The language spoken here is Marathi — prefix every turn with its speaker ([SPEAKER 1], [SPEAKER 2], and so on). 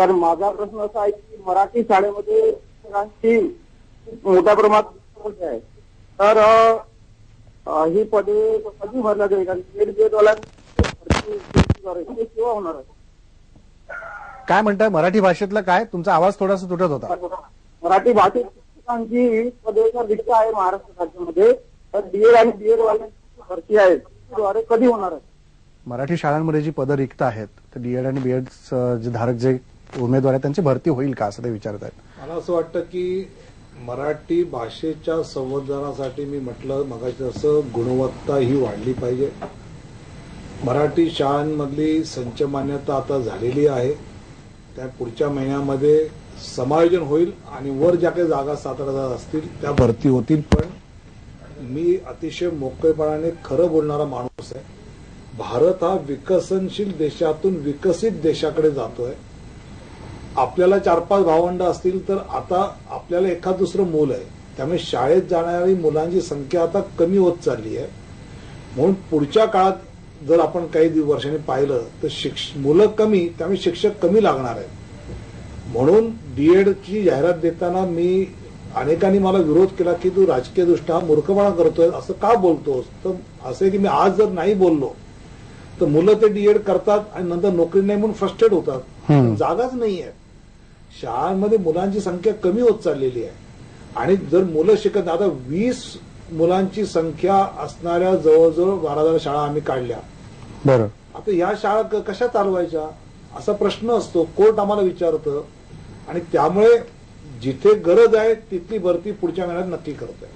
[SPEAKER 1] तर माझा प्रश्न असा आहे की मराठी शाळेमध्ये शिक्षकांची मोठ्या प्रमाणात आहे. तर ही पदे कधी भरल्या जाईल? कारण बीएड बीएड वाल्यांची सेवा होणार आहे?
[SPEAKER 2] काय म्हणताय? मराठी भाषेतलं काय? तुमचा आवाज थोडासा तुटत होता.
[SPEAKER 1] मराठी भाषेत शिक्षकांची पदे जर रिक्त आहे महाराष्ट्र राज्यामध्ये. तर बीएड आणि बीएड वाल्यांची भरती आहे. द्वारे कधी होणार आहे?
[SPEAKER 2] मराठी शाळांमध्ये जी पदं रिक्त आहेत तर डीएड आणि बीएड जे धारक जे उमेदवार आहेत त्यांची भरती होईल का असं ते विचारत आहेत.
[SPEAKER 3] मला असं वाटतं की मराठी भाषेच्या संवर्धनासाठी मी म्हटलं मगाशी जसं गुणवत्ता ही वाढली पाहिजे. मराठी शाळांमधली संच मान्यता आता झालेली आहे. त्या पुढच्या महिन्यामध्ये समायोजन होईल आणि वर ज्या काही जागा सातारा असतील त्या भरती होतील पण मी अतिशय मोकळेपणाने खरं बोलणारा माणूस आहे. भारत हा विकसनशील देशातून विकसित देशाकडे जातोय. आपल्याला चार पाच भावंड असतील तर आता आपल्याला एखाद दुसरं मूल आहे. त्यामुळे शाळेत जाणारी मुलांची संख्या आता कमी होत चालली आहे. म्हणून पुढच्या काळात जर आपण काही वर्षांनी पाहिलं तर शिक्ष मुलं कमी त्यामुळे शिक्षक कमी लागणार आहेत. म्हणून डीएडची जाहिरात देताना मी अनेकांनी मला विरोध केला की तू राजकीय दृष्ट्या मूर्खपणा करतोय असं का बोलतोस? तर असं आहे की मी आज जर नाही बोललो तर मुलं ते डीएड करतात आणि नंतर नोकरी नाही म्हणून फ्रस्ट्रेट होतात. जागाच नाही आहे शाळांमध्ये मुलांची संख्या कमी होत चाललेली आहे. आणि जर मुलं शिकत आता वीस मुलांची संख्या असणाऱ्या जवळजवळ बारा हजार शाळा आम्ही काढल्या.
[SPEAKER 2] बरं.
[SPEAKER 3] आता ह्या शाळा कशा चालवायच्या? असा प्रश्न असतो. कोर्ट आम्हाला विचारतं. आणि त्यामुळे जिथे गरज आहे तिथली भरती पुढच्या महिन्यात नक्की करतोय.